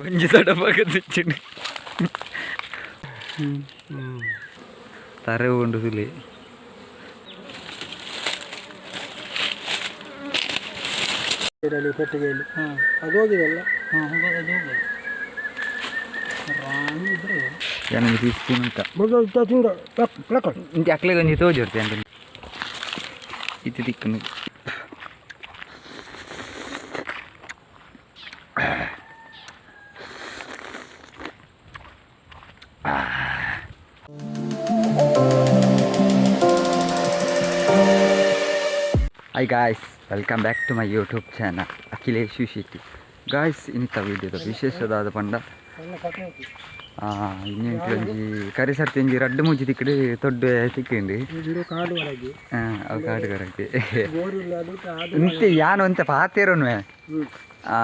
ಒಂಜಿ ತಡ ಪಕ್ಕದಿಚ್ಚಿಂಡು ತರೆ ಉಂಡು ಸುಲಿ ಇದರಲ್ಲಿ ಪೆಟ್ಟಿಗೆಯಲ್ಲಿ ಅದು ಹೋಗಿದೆಲ್ಲ ನನಗೆ తీసుకున్నాక ಮೃಗ ತಿಂದ ಪ್ಲಕ್ ఇంటి అక్కలే కొంచెం తోజుర్తి hi guys welcome back to my YouTube channel Akhilesh Shetty guys ಇನ್ನಿತ ವೀಡಿಯೋದ ವಿಶೇಷದಾದ ಪಂಡ ಇನ್ನೊಂಜಿ ಕರೆ ಸರ್ತಿ ಒಂಜಿ ರಡ್ಡು ಮೂಜಿ ತಿಕ್ಕಡೆ ತೊಡ್ಡು ತಿಕ್ಕಿಂಡಿ. ಅವು ಕಾಡು ಕರಕ್ಕೆ ಇಂತಿ ಯಾನು ಅಂತ ಆ,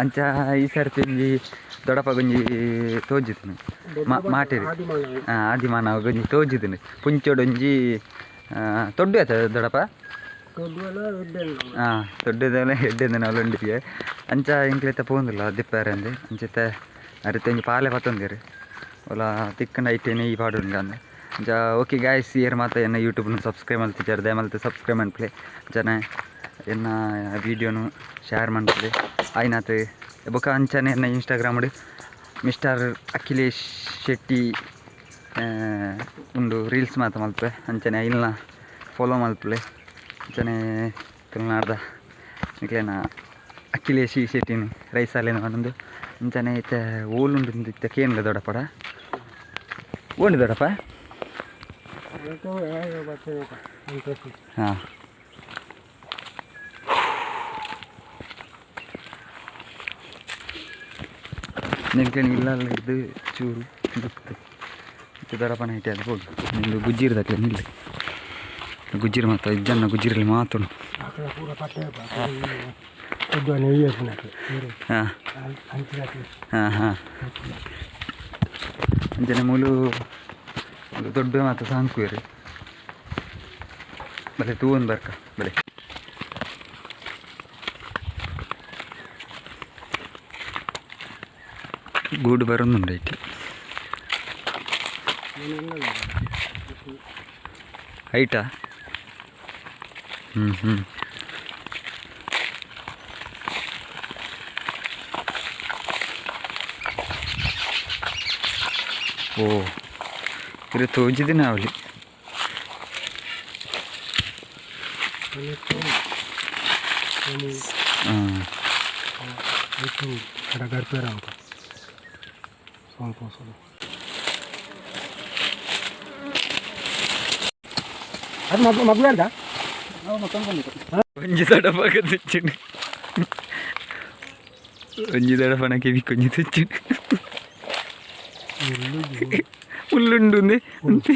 ಅಂಚ ಈ ಸರ್ತಿ ಒಂಜಿ ದೊಡಪ ಗೊಂಜಿ ತೋಜಿದ್ದೀನಿ ಮಾಟೇರಿ. ಆದಿಮಾನವ ಗೊಂಜಿ ತೋಜಿದ್ದೀನಿ ಪುಂಚೊಡೊಂಜಿ ತೊಡ್ಡು ಆಯ್ತದ ದೊಡಪ ನಾವು ಉಂಡಿಗೆ ಅಂಚ ಇಂಕ್ಲೆತ್ತ ಪೋಂದಿಲ್ಲ ದಿಪ್ಪಾರೆ ಅಂದೆ ಅಂಚೆತ್ತ ಅರಿತ ಒಂಜಿ ಪಾಲೆ ಪತ್ತೊಂದಿರಿ. ಒಲ ತಿಕ್ಕಂಡ ಐಟೇನೆ ಈ ಪಾಡು ಅಂದೆ. ಅಂಚ, ಓಕೆ ಗಾಯ್ಸ್ ಇಯರ್ ಮಾತ ಎನ್ನ ಯೂಟ್ಯೂಬ್ನು ಸಬ್ಸ್ಕ್ರೈಬ್ ಮಲ್ತಿದ್ದಾರೆ ದಯಮಲ್ತೆ ಸಬ್ಸ್ಕ್ರೈಬ್ ಮಲ್ಪಲೆ ಜನ ಎನ್ನ ವೀಡಿಯೋನು ಶೇರ್ ಮಾಡ್ತದೆ ಆಯ್ನಾತ್, ಬೊಕ ಅಂಚನೆ ಎನ್ನ ಇನ್ಸ್ಟಾಗ್ರಾಮ್ ಮಿಸ್ಟರ್ ಅಖಿಲೇಶ್ ಶೆಟ್ಟಿ ಉಂಡು ರೀಲ್ಸ್ ಮಾತ ಮಲ್ಪೆ ಅಂಚನೆ ಇಲ್ಲ ಫಾಲೋ ಮಲ್ಪಲೆ ಅಂಚನೆ ತುಳುನಾಡ್ದ ನಿಕ್ಲೇನ ಅಖಿಲೇಶ್ ಶೆಟ್ಟಿನಿ ರೈಸಾಲೇನ ಒಂದೊಂದು ಮುಂಚೆನೆ ಇತ್ತೆ ಓಲುಂಡು ಇತ್ತ ಕೇನ್ಲ ದೊಡಪ್ಪ ಓಣಿ ಅಂತ ಹಾಂ. ನಿನ್ಕೇನು ಇಲ್ಲ ಇದ್ದು ಚೂರು ದುಕ್ತು ಇದು ದೊಡ್ಡಪ್ಪನ ಐತೆ ಅದು ಹೋಗಿ. ನಿಮ್ಮದು ಬುಜ್ಜಿ ಇರ್ದಕ್ಕೆ ನಿಲ್ಲ ಗುಜ್ಜಿರಿ ಮಾತ್ರ ಇಜ್ಜನ್ನ ಗುಜ್ಜಿರಲಿ ಮಾತು ಹಾಂ. ಹಾಂ ಹಾಂ. ಅಂಜನೆ ಮೂಲು ದೊಡ್ಡ ಮಾತು ಸಾಂಕುವಿರಿ ಬಲೆ ತೂ ಒಂದು ಬರ್ಕ ಬಲೆ ಗೂಡು బరుందండి ಹೈಟಾ? Uhum. ಓ ಇದು ತೋಜಿದೆ ನಾವಲ್ಲಿ ಸ್ವಲ್ಪ ಸ್ವಲ್ಪ ಅದು ಮಗು ಮಗು ಹೇಳ್ದಾ ಒಂಜಿ ತಡ ಪಕ್ಕ ತೆಚ್ಚಿಂಡು ಒಂಜಿ ತಡ ಪಣಕ್ಕೆ ಬಿಕ್ಕೊಂಜಿ ತೆಚ್ಚಿಂಡು ಹುಲ್ಲುಂಡು ಒಂದೆ ಅಂತೆ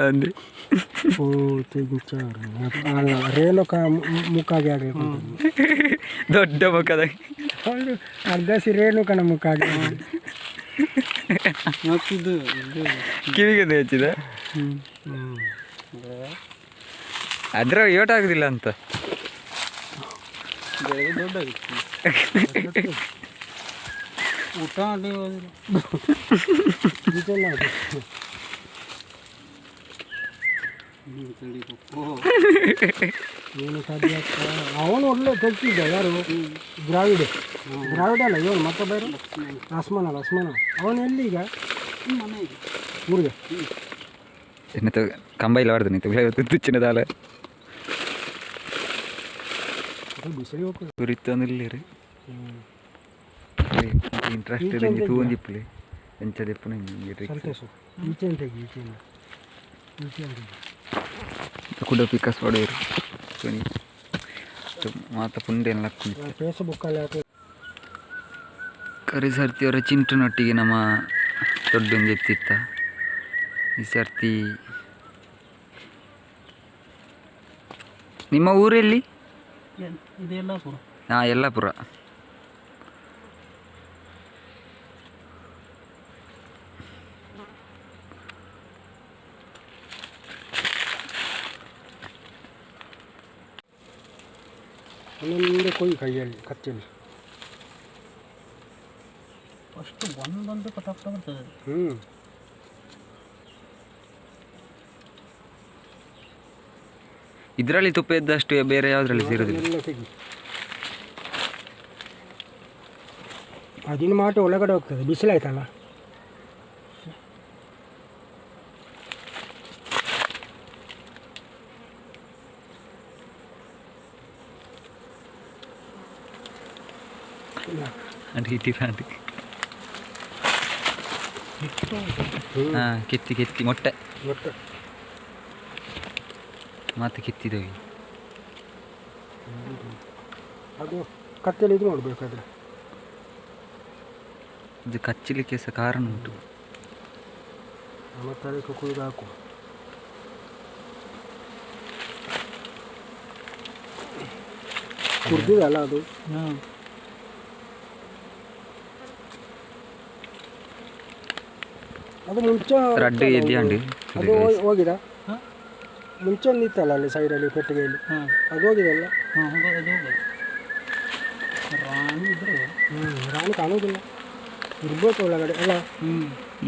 ಅಂದೆ ಓ ತೆಗಿಚಾರ ರೇಣುಕ ಮುಕ್ಕಾಗಿ ಆಗಬೇಕು ದೊಡ್ಡ ಮುಖದ ಹೌದು ಅರ್ಧಸಿ ರೇಣುಕನ ಮುಕ್ಕಾಗಿ ಮತ್ತಿದ್ದು ಕಿವಿಗೆ ಹಚ್ಚಿದ ಅದ್ರ ಏಟ್ ಆಗುದಿಲ್ಲ ಅಂತ. ಅವನು ಒಳ್ಳೆ ತೆಗ್ತಿದ್ದ ಯಾರು? ದ್ರಾವಿಡ. ದ್ರಾವಿಡ ಅಲ್ಲ ಇವನು ಮತ್ತೆ ಬೇರೆ? ಅಸ್ಮಾನ ಅಲ್ಲ ಅಸ್ಮಾನ ಅವನು ಎಲ್ಲಿ ಈಗ ಊರಿಗೆ ಕಂಬ ಇಲ್ಲ ಹೊಡೆದು ನಿಂತು. ಚಿನ್ನದಾಲ ಬಿಸಿಲಿಗೆ ಹೋಗ್ತದೆ ಸುರಿತಾನಿಲ್ಲ ರೀ ಇಂಟ್ರೆಸ್ಟ್ ಇದೆ ತೂಂದಿಪ್ಪಲಿ ಎಂಚದೆಪ್ಪು ನಂಗೆ ಈಚೆ ಮಾತ ಪುಂಡೆ ಎಲ್ಲ ಫೇಸ್ಬುಕ್ಕಲ್ಲಿ ಹಾಕಿ ಕರಿ ಸರ್ತಿ ಅವರ ಚಿಂಟನೊಟ್ಟಿಗೆ ನಮ್ಮ ದೊಡ್ಡ ಎತ್ತಿತ್ತ. ಈ ಸರ್ತಿ ನಿಮ್ಮ ಊರಲ್ಲಿ? ಇದೆಲ್ಲ ಪುರ ಹಾಂ ಯಲ್ಲಾಪುರ ಒಂದೊಂದೇ ಕೊಯ್ ಕೈಯಲ್ಲಿ ಕತ್ತಲ್ಲಿ ಫಸ್ಟ್ ಒಂದೊಂದು ಪಟಾಕ್ಟ ಬರ್ತದೆ ಹ್ಞೂ ಇದರಲ್ಲಿ ತುಪ್ಪ ಇದ್ದಷ್ಟು ಬೇರೆ ಯಾವುದ್ರಲ್ಲಿ ಸೇರೋದಿಲ್ಲ? ಎಲ್ಲ ಮಾತ್ರ ಅದಿನ ಮಾಟ ಒಳಗಡೆ ಹೋಗ್ತದೆ ಬಿಸಿಲಾಯ್ತಲ್ಲ? ಹಾಂ ಕಿತ್ತಿ ಕಿತ್ತಿ ಮೊಟ್ಟೆ. ಒಟ್ಟು ಮತ್ತೆ ಕಿತ್ತಿದ್ದೇವೆ ಅದು ಕತ್ತಲ್ಲಿ ಇದು ಮಾಡಬೇಕಾದ್ರೆ ಇದು ಕಚ್ಚಲಿಕ್ಕೆ ಸಹ ಕಾರಣ ಉಂಟು. ಅದಕ್ಕೆ ಕುಯ್ದು ಹಾಕು. ಕುಡ್ದಿದಲ್ಲ ಅದು? ಹಾಂ. ಅದು ಮುಂಚೆ ರಡ್ಡು ಎದ್ದಿಯಂಡು ಅದು ಹೋಗಿ- ಹೋಗಿದ? ಮುಂಚೆ ಒಂದು ಇತ್ತಲ್ಲ ಅಲ್ಲಿ ಸೈಡಲ್ಲಿ ಪೆಟ್ಟಿಗೆಯಲ್ಲಿ ಹಾಂ. ಅದು ಹೋಗಿದೆಲ್ಲ ಹಾಂ ಹೋಗೋದು ಅದು ಹೋಗೋದು. ರಾಣಿ ಇದ್ರೆ? ಹ್ಞೂ ರಾಣಿ ಕಾಣೋದಿಲ್ಲ ಇರ್ಬೇಕು ಒಳಗಡೆ. ಅಲ್ಲ ಹ್ಞೂ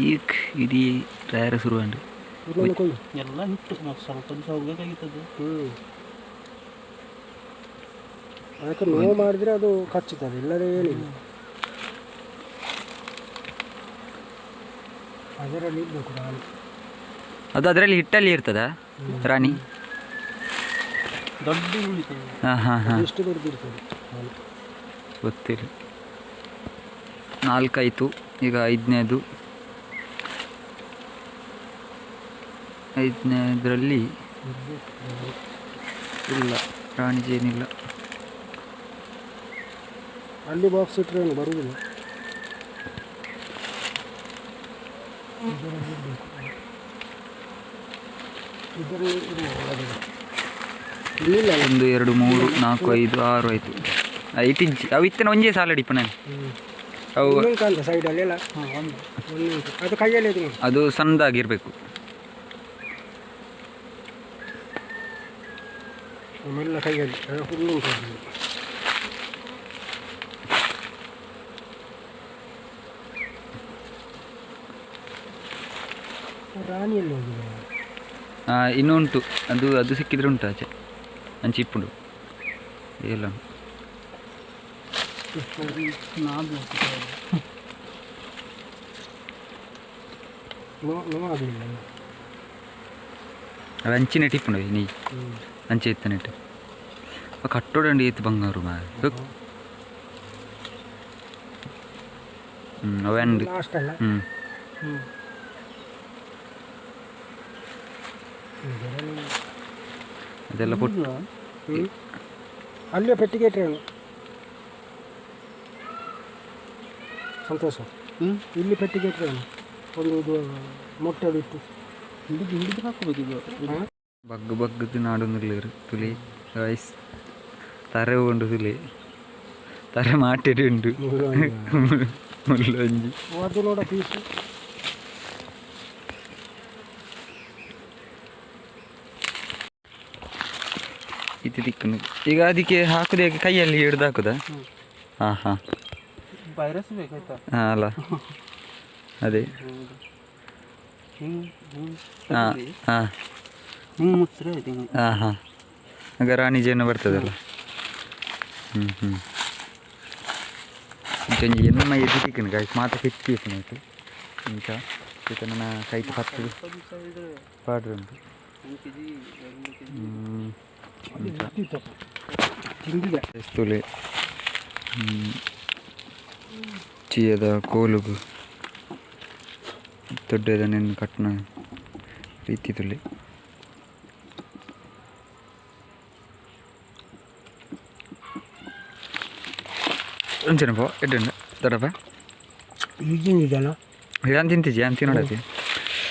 ಈಗ ಇಡೀ ಟಯರ್ ಶುರು ಉಂಟು ಇದನ್ನು ಕೊಯ್ದು ಎಲ್ಲ ಹಿಟ್ಟು ಮತ್ತು ಸ್ವಲ್ಪ ದಿವಸ ಹೋಗ್ಬೇಕಾಗಿತ್ತದು. ಹ್ಞೂ ಅದಕ್ಕೆ ನೋವು ಮಾಡಿದ್ರೆ ಅದು ಕಚ್ಚುತ್ತದೆ ಇಲ್ಲದೆ ಏನಿಲ್ಲ. ಅದರಲ್ಲಿ ಇರಬೇಕು ರಾಣಿ ಅದು ಅದರಲ್ಲಿ ಹಿಟ್ಟಲ್ಲಿ ಇರ್ತದಾ ರಾಣಿ? ದೊಡ್ಡ ಹಾಂ ಹಾಂ ಹಾಂ. ಗೊತ್ತಿಲ್ಲ. ನಾಲ್ಕಾಯಿತು ಈಗ ಐದನೇದು. ಐದನೇದರಲ್ಲಿ ಇಲ್ಲ ರಾಣಿ ಏನಿಲ್ಲ. ಅಲ್ಲಿ ಬಾಕ್ಸ್ ಇಟ್ಟರೆ ಏನು ಬರುವುದಿಲ್ಲ ಅಲ್ಲ? ಒಂದು ಎರಡು ಮೂರು ನಾಲ್ಕು ಐದು ಆರು ಆಯಿತು ಇಂಚ್ ಅವು ಇತ್ತನ ಒಂದೇ ಸಾಲ ಅಡಿಪ ನಾನು ಅವು ಅದು ಕೈಯಲ್ಲಿ ಅದು ಸಣ್ಣದಾಗಿರಬೇಕು. ರಾಣಿಯಲ್ಲಿ ಹೋಗಿದೆ ಇನ್ನೂ ಉಂಟು ಅದು ಅದು ಸಿಕ್ಕಿದ್ರೆ ಉಂಟು ಆಚೆ ಅಂಚೆ ಇಪ್ಪುಂಡು ಎಲ್ಲ ನಾದು ನೋ ನೋವಾಗಲಿಲ್ಲ ಅವು ಅಂಚಿನ ಟಿಪ್ಪುಂಡು ನೀ ಹ್ಞೂ ಅಂಚೆ ಇತ್ತನಿಟ್ಟು ಕಟ್ಟೋಡಂಡಿ ಎತ್ತು ಬಂಗಾರು ಮಾ ಹ್ಞೂ ಅವು ಅಂಡು ಲಾಸ್ಟ್ ಅಲ್ಲ ಹ್ಞೂ ಹ್ಞೂ ಇದರಲ್ಲಿ ಅದೆಲ್ಲ ಪುಟ್ಟ ಹ್ಞೂ ಅಲ್ಲೇ ಪೆಟ್ಟಿಗೆ ಇಟ್ಟರೆ ಸಂತೋಷ ಹ್ಞೂ ಇಲ್ಲಿ ಪೆಟ್ಟಿಗೆ ಇಟ್ಟರೆ ಒಂದು ಇದು ಮೊಟ್ಟೆ ಬಿಟ್ಟು ಹಿಡಿದು ಹಿಡಿದು ಹಾಕೋಬೇಕಿದು ಹಾಂ ಬಗ್ಗು ಬಗ್ಗದು ನಾಡೊಂದಿಲ್ಲ ತುಲಿ ವಯಸ್ ತರೆ ಉಂಡು ತುಲಿ ತರೆ ಮಾಟಿಡಿ ಉಂಡು ದಿಕ್ಕನು ಈಗ ಅದಕ್ಕೆ ಹಾಕುದು ಹೇಗೆ ಕೈಯಲ್ಲಿ ಹಿಡ್ದು ಹಾಕುದಾ? ಹಾಂ ಹಾಂ. ವೈರಸ್ ಬೇಕಾಯ್ತಾ? ಹಾಂ ಅಲ್ಲ. ಅದೇ. ಹಾ ಹಾ. ಹಾಂ ಹಾಂ. ಆಗ ರಾಣಿ ಜೇನು ಬರ್ತದಲ್ಲ. ಹ್ಞೂ ಹ್ಞೂ ಇಂಚ ಎನ್ನ ಎದ್ದು ತಿಕ್ಕನು ಗಾಯ್ತು ಮಾತ ಕೆತ್ತಿ ಆಯ್ತು ಇಂಚ ಈತ ನನ್ನ ಕೈತು ತುಲೆ ಚೀಯದ ಕೋಲುಗು ದೊಡ್ಡದ ನೆನ್ನು ಕಟ್ನ ರೀತಿ ತುಲೆ ಒಂಚನ ಎಡ್ಡ ದಡಪ್ಪ ದೊಡ್ಡಪ್ಪ. ಈಗ ತಿಂದಿದ್ದಾನ ಯಾನ್ ತಿಂತಿಜಿ ಯಾನ್ ತಿನ್ನೋಡತಿ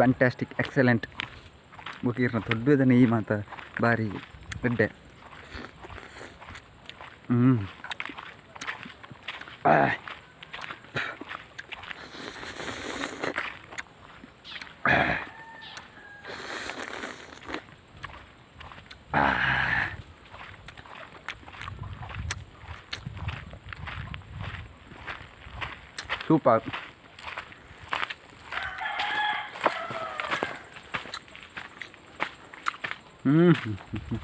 ಫ್ಯಾಂಟಾಸ್ಟಿಕ್ ಎಕ್ಸಲೆಂಟ್ ಬುಕೀರ್ನ ದೊಡ್ಡದನ್ನ ಈ ಮಾತ ಭಾರಿ ಎಡ್ಡೆ ಹ್ಞೂ ಸೂಪರ್ ಹ್ಞೂ